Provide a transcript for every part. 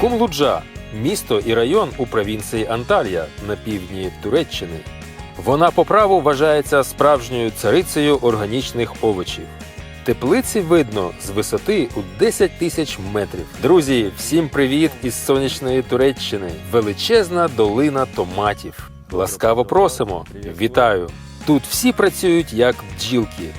Кумлуджа місто і район у провінції Анталія на півдні Туреччини. Вона по праву вважається справжньою царицею органічних овочів. Теплиці видно з висоти у 10 тисяч метрів. Друзі, всім привіт із сонячної Туреччини! Величезна долина томатів. Ласкаво просимо! Вітаю! Тут всі працюють як бджілки.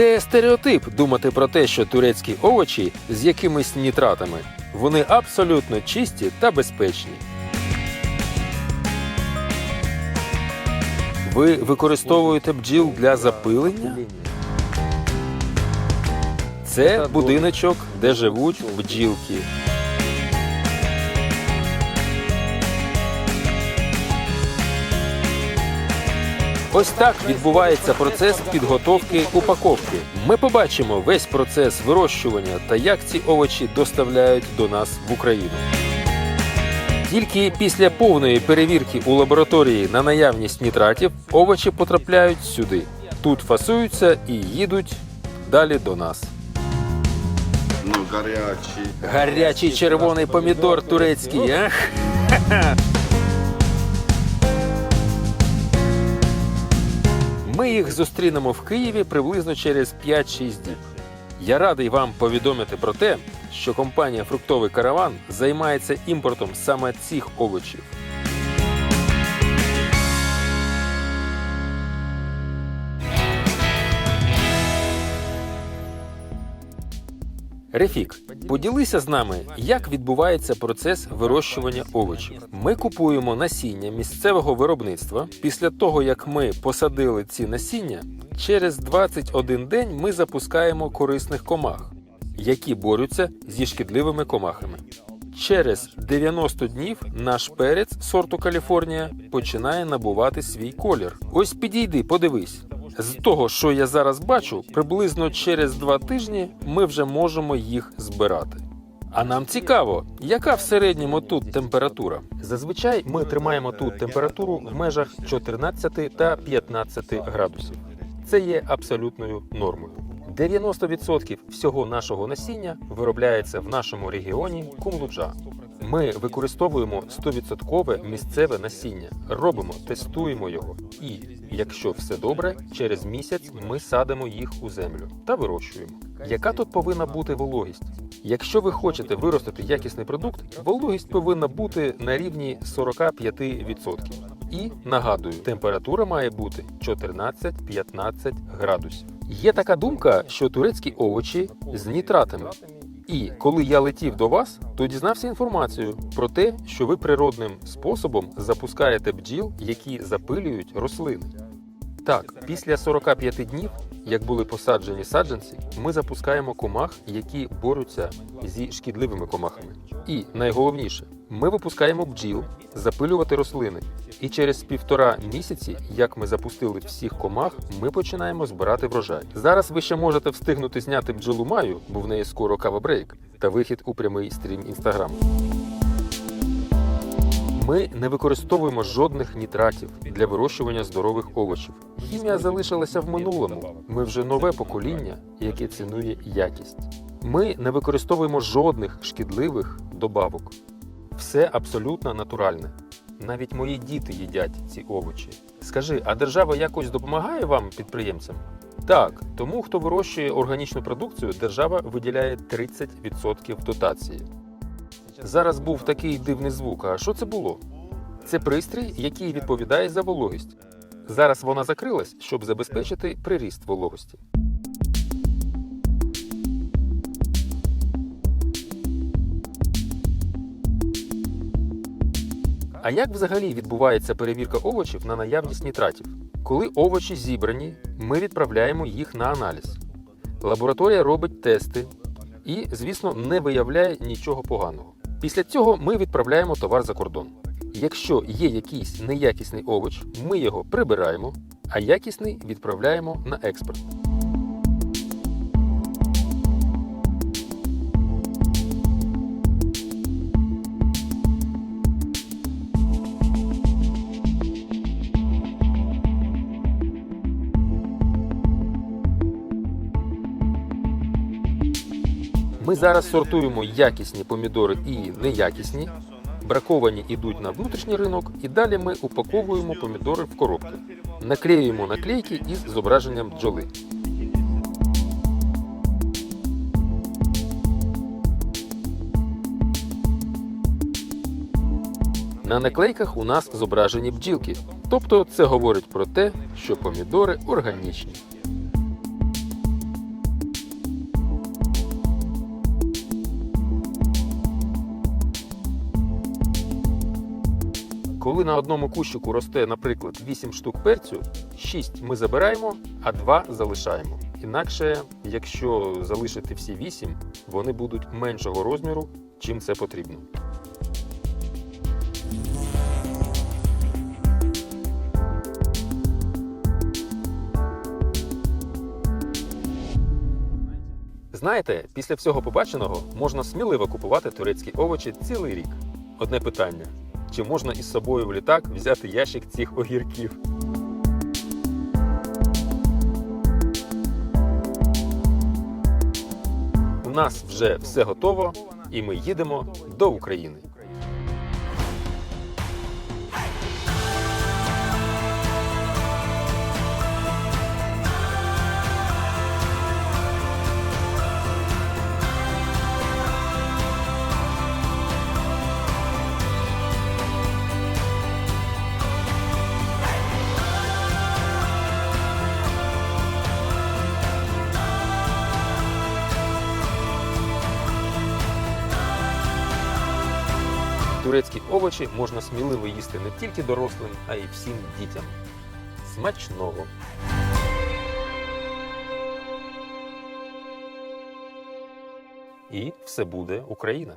Це стереотип думати про те, що турецькі овочі з якимись нітратами. Вони абсолютно чисті та безпечні. Ви використовуєте бджіл для запилення? Це будиночок, де живуть бджілки. Ось так відбувається процес підготовки упаковки. Ми побачимо весь процес вирощування та як ці овочі доставляють до нас в Україну. Тільки після повної перевірки у лабораторії на наявність нітратів овочі потрапляють сюди. Тут фасуються і їдуть далі до нас. Ну. Гарячий червоний помідор турецький, ах? Ми їх зустрінемо в Києві приблизно через 5-6 діб. Я радий вам повідомити про те, що компанія Фруктовий караван займається імпортом саме цих овочів. Рефік, поділися з нами, як відбувається процес вирощування овочів. Ми купуємо насіння місцевого виробництва. Після того, як ми посадили ці насіння, через 21 день ми запускаємо корисних комах, які борються зі шкідливими комахами. Через 90 днів наш перець сорту Каліфорнія починає набувати свій колір. Ось підійди, подивись. З того, що я зараз бачу, приблизно через два тижні ми вже можемо їх збирати. А нам цікаво, яка в середньому тут температура? Зазвичай ми тримаємо тут температуру в межах 14 та 15 градусів. Це є абсолютною нормою. 90% всього нашого насіння виробляється в нашому регіоні Кумлуджа. Ми використовуємо 100% місцеве насіння, робимо, тестуємо його. І якщо все добре, через місяць ми садимо їх у землю та вирощуємо. Яка тут повинна бути вологість? Якщо ви хочете виростити якісний продукт, вологість повинна бути на рівні 45%. І нагадую, температура має бути 14-15 градусів. Є така думка, що турецькі овочі з нітратами. І коли я летів до вас, то дізнався інформацію про те, що ви природним способом запускаєте бджіл, які запилюють рослини. Так, після 45 днів, як були посаджені саджанці, ми запускаємо комах, які борються зі шкідливими комахами. І найголовніше, ми випускаємо бджіл запилювати рослини. І через півтора місяці, як ми запустили всіх комах, ми починаємо збирати врожай. Зараз ви ще можете встигнути зняти бджолу маю, бо в неї скоро кава-брейк та вихід у прямий стрім інстаграм. Ми не використовуємо жодних нітратів для вирощування здорових овочів. Хімія залишилася в минулому. Ми вже нове покоління, яке цінує якість. Ми не використовуємо жодних шкідливих добавок. Все абсолютно натуральне. Навіть мої діти їдять ці овочі. Скажи, а держава якось допомагає вам, підприємцям? Так, тому хто вирощує органічну продукцію, держава виділяє 30% дотації. Зараз був такий дивний звук. А що це було? Це пристрій, який відповідає за вологість. Зараз вона закрилась, щоб забезпечити приріст вологості. А як взагалі відбувається перевірка овочів на наявність нітратів? Коли овочі зібрані, ми відправляємо їх на аналіз. Лабораторія робить тести і, звісно, не виявляє нічого поганого. Після цього ми відправляємо товар за кордон. Якщо є якийсь неякісний овоч, ми його прибираємо, а якісний відправляємо на експорт. Ми зараз сортуємо якісні помідори і неякісні. Браковані йдуть на внутрішній ринок, і далі ми упаковуємо помідори в коробки. Наклеюємо наклейки із зображенням бджоли. На наклейках у нас зображені бджілки. Тобто це говорить про те, що помідори органічні. Коли на одному кущику росте, наприклад, 8 штук перцю, 6 ми забираємо, а 2 залишаємо. Інакше, якщо залишити всі 8, вони будуть меншого розміру, чим це потрібно. Знаєте, після всього побаченого можна сміливо купувати турецькі овочі цілий рік. Одне питання: чи можна із собою в літак взяти ящик цих огірків? У нас вже все готово, і ми їдемо до України. Турецькі овочі можна сміливо їсти не тільки дорослим, а й всім дітям. Смачного! І все буде Україна!